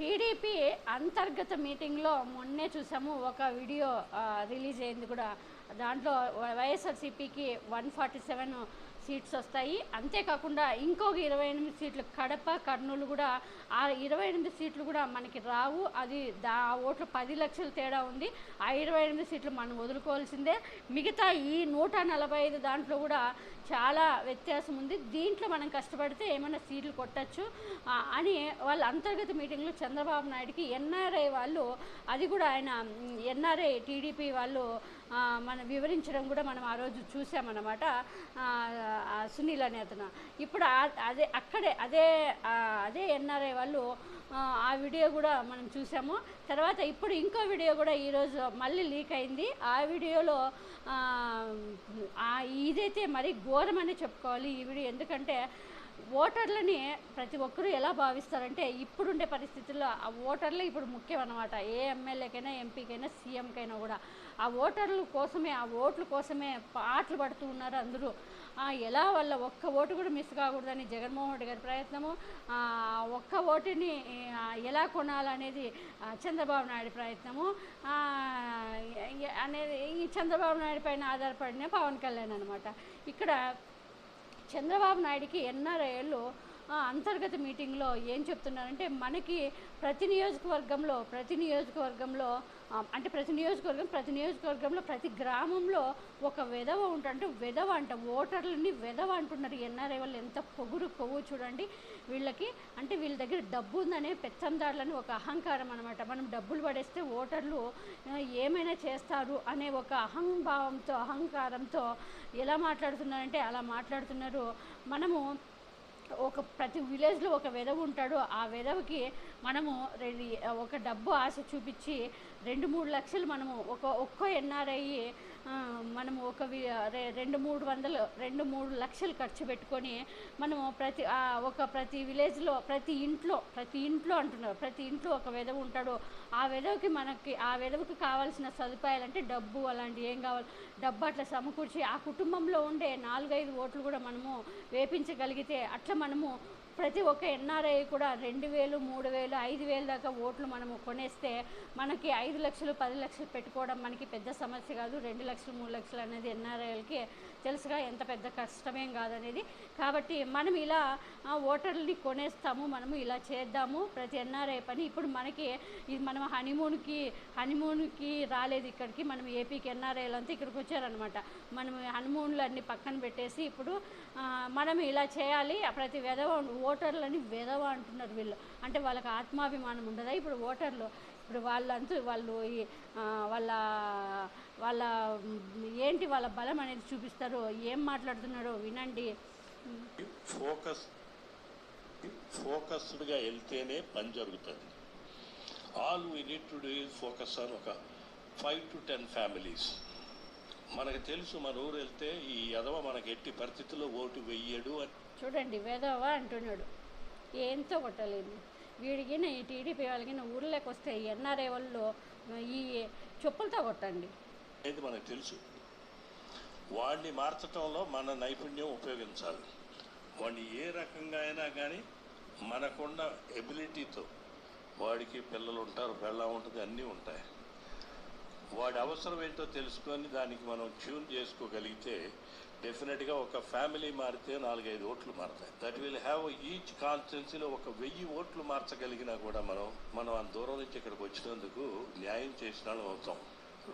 TDP అంతర్గత మీటింగ్లో మొన్నే చూసాము ఒక వీడియో రిలీజ్ అయింది కూడా. దాంట్లో వైఎస్ఆర్సీపీకి వన్ ఫార్టీ సెవెన్ సీట్స్ వస్తాయి. అంతేకాకుండా ఇంకొక ఇరవై ఎనిమిది సీట్లు కడప కర్నూలు కూడా ఆ ఇరవై ఎనిమిది సీట్లు కూడా మనకి రావు. అది దా ఓట్లు పది లక్షల తేడా ఉంది. ఆ ఇరవై ఎనిమిది సీట్లు మనం వదులుకోవాల్సిందే. మిగతా ఈ నూట నలభై ఐదు దాంట్లో కూడా చాలా వ్యత్యాసం ఉంది. దీంట్లో మనం కష్టపడితే ఏమైనా సీట్లు కొట్టచ్చు. అని వాళ్ళ అంతర్గత మీటింగ్లో చంద్రబాబు నాయుడుకి ఎన్ఆర్ఐ వాళ్ళు అది కూడా ఆయన ఎన్ఆర్ఐ టీడీపీ వాళ్ళు మనం వివరించడం కూడా మనం ఆ రోజు చూసామన్నమాట. సునీల్ అనే అతను. ఇప్పుడు అదే అక్కడే అదే అదే ఎన్ఆర్ఐ వాళ్ళు ఆ, వీడియో కూడా మనం చూసాము. తర్వాత ఇప్పుడు ఇంకో వీడియో కూడా ఈరోజు మళ్ళీ లీక్ అయింది. ఆ వీడియోలో ఇదైతే మరీ ఘోరమని చెప్పుకోవాలి ఈ వీడియో. ఎందుకంటే ఓటర్లని ప్రతి ఒక్కరూ ఎలా భావిస్తారంటే ఇప్పుడుండే పరిస్థితుల్లో ఆ ఓటర్లే ఇప్పుడు ముఖ్యం అనమాట ఏ ఎమ్మెల్యేకైనా ఎంపీకైనా సీఎంకైనా కూడా. ఆ ఓటర్ల కోసమే ఆ ఓట్ల కోసమే పాటలు పడుతూ ఉన్నారు అందరూ. ఎలా వాళ్ళ ఒక్క ఓటు కూడా మిస్ కాకూడదని జగన్మోహన్ రెడ్డి గారి ప్రయత్నము ఒక్క ఓటుని ఎలా కొనాలనేది చంద్రబాబు నాయుడు ప్రయత్నము అనేది ఈ చంద్రబాబు నాయుడు పైన ఆధారపడిన పవన్ కళ్యాణ్ అనమాట ఇక్కడ చంద్రబాబు నాయుడికి ఎన్ఆర్ఐలు అంతర్గత మీటింగ్లో ఏం చెప్తున్నారంటే మనకి ప్రతి నియోజకవర్గంలో ప్రతి నియోజకవర్గంలో అంటే ప్రతి నియోజకవర్గం ప్రతి నియోజకవర్గంలో ప్రతి గ్రామంలో ఒక వెధవ అంటే వెధవ అంట ఓటర్లని వెధవ అంటున్నారు. ఎన్ఆర్ఐ వాళ్ళు ఎంత పొగురు కొవ్వు చూడండి. వీళ్ళకి అంటే వీళ్ళ దగ్గర డబ్బు ఉందనే పెత్తందారులని ఒక అహంకారం అనమాట మనం డబ్బులు పడేస్తే ఓటర్లు ఏమైనా చేస్తారు అనే ఒక అహంభావంతో అహంకారంతో ఎలా మాట్లాడుతున్నారంటే అలా మాట్లాడుతున్నారు. మనము ఒక ప్రతి విలేజ్లో ఒక వెధవ ఉంటాడు. ఆ వెధవకి మనము రెండు ఒక డబ్బు ఆశ చూపించి రెండు మూడు లక్షలు మనము ఒక ఒక్కో ఎన్ఆర్ఐ మనము ఒక రెండు మూడు వందలు రెండు మూడు లక్షలు ఖర్చు పెట్టుకొని మనము ప్రతి ఒక ప్రతి విలేజ్లో ప్రతి ఇంట్లో ప్రతి ఇంట్లో అంటున్నారు. ప్రతి ఇంట్లో ఒక వెధవ ఉంటాడు. ఆ వెధవకి మనకి ఆ వెధవకి కావాల్సిన సదుపాయాలు అంటే డబ్బు అలాంటి ఏం కావాలి? డబ్బు అట్లా సమకూర్చి ఆ కుటుంబంలో ఉండే నాలుగైదు ఓట్లు కూడా మనము వేపించగలిగితే అట్లా మనము ప్రతి ఒక్క ఎన్ఆర్ఐ కూడా రెండు వేలు మూడు వేలు ఐదు వేలు దాకా ఓట్లు మనము కొనేస్తే మనకి ఐదు లక్షలు పది లక్షలు పెట్టుకోవడం మనకి పెద్ద సమస్య కాదు. రెండు లక్షలు మూడు లక్షలు అనేది ఎన్ఆర్ఐలకి తెలుసుగా ఎంత పెద్ద కష్టమేం కాదనేది. కాబట్టి మనం ఇలా ఓటర్ని ఓటర్లని కొనేస్తాము మనము ఇలా చేద్దాము ప్రతి ఎన్ఆర్ఐ పని. ఇప్పుడు మనకి ఇది మనం హనీమూన్కి హనీమూన్కి రాలేదు ఇక్కడికి. మనం ఏపీకి ఎన్ఆర్ఐలు అంతా ఇక్కడికి వచ్చారనమాట. మనం హనీమూన్లు అన్ని పక్కన పెట్టేసి ఇప్పుడు మనం ఇలా చేయాలి. ఆ ప్రతి వెధవ ఓటర్లని వెధవ అంటున్నారు వీళ్ళు. అంటే వాళ్ళకి ఆత్మాభిమానం ఉండదా? ఇప్పుడు ఓటర్లు ఇప్పుడు వాళ్ళంతా వాళ్ళు వాళ్ళ వాళ్ళ ఏంటి వాళ్ళ బలం అనేది చూపిస్తారు? ఏం మాట్లాడుతున్నారో? వినండి. ఫోకస్ ఫోకస్డ్గా వెళ్తేనే పని జరుగుతుంది. All we need to do focus on ఒక ఫైవ్ టు టెన్ ఫ్యామిలీస్. మనకు తెలుసు మన ఊరు వెళ్తే ఈ ఎదవ మనకి ఎట్టి పరిస్థితుల్లో ఓటు వెయ్యడు అని. చూడండి వెధవ అంటున్నాడు. ఏంతో కొట్టలేదు వీడికి ఈ టీడీపీ వాళ్ళకి ఊర్లోకి వస్తే ఎన్ఆర్ఏ వాళ్ళు ఈ చెప్పులతో కొట్టండి. అనేది మనకు తెలుసు? వాడిని మార్చటంలో మన నైపుణ్యం ఉపయోగించాలి. వాడిని ఏ రకంగా అయినా కానీ మనకున్న ఎబిలిటీతో వాడికి పిల్లలు ఉంటారు పెళ్ళం ఉంటుంది అన్నీ ఉంటాయి. వాడి అవసరం ఏంటో తెలుసుకొని దానికి మనం ట్యూన్ చేసుకోగలిగితే డెఫినెట్గా ఒక ఫ్యామిలీ మారితే నాలుగైదు ఓట్లు మారుతాయి. దట్ విల్ హ్యావ్ ఈచ్ కాన్స్టిట్యున్సీలో ఒక వెయ్యి ఓట్లు మార్చగలిగినా కూడా మనం మనం అంత దూరం నుంచి ఇక్కడికి వచ్చినందుకు న్యాయం చేసిన అవుతాం.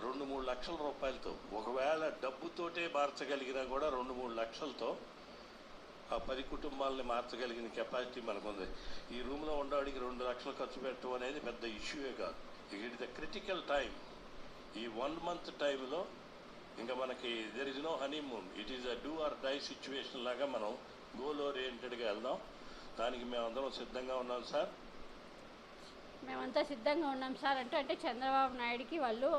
రెండు మూడు లక్షల రూపాయలతో ఒకవేళ డబ్బుతోటే మార్చగలిగినా కూడా రెండు మూడు లక్షలతో ఆ పది కుటుంబాలని మార్చగలిగిన కెపాసిటీ మనకుంది ఈ రూమ్లో ఉండేవాడికి రెండు లక్షలు ఖర్చు పెట్టడం అనేది పెద్ద ఇష్యూయే కాదు. ఇట్ ద క్రిటికల్ టైం ఈ వన్ మంత్ టైంలో ఇంకా మనకి there is no honeymoon it is a do or die situation లాగా మనం గోల్ ఓరియంటెడ్గా వెళ్దాం. దానికి మేమందరం సిద్ధంగా ఉన్నాం సార్ మేమంతా సిద్ధంగా ఉన్నాం సార్ అంటే అంటే చంద్రబాబు నాయుడికి వాళ్ళు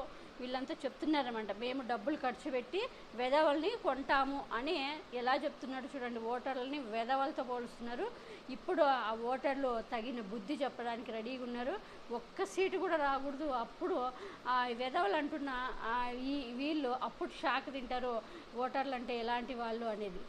వీళ్ళంతా చెప్తున్నారన్నమాట. మేము డబ్బులు ఖర్చు పెట్టి వెధవల్ని కొంటాము అని ఎలా చెప్తున్నాడు చూడండి. ఓటర్లని వెధవలతో పోలుస్తున్నారు. ఇప్పుడు ఆ ఓటర్లు తగిన బుద్ధి చెప్పడానికి రెడీగా ఉన్నారు. ఒక్క సీటు కూడా రాకూడదు. అప్పుడు ఆ వెధవలు అంటున్న ఈ వీళ్ళు అప్పుడు షాక్ తింటారు ఓటర్లు అంటే ఎలాంటి వాళ్ళు అనేది.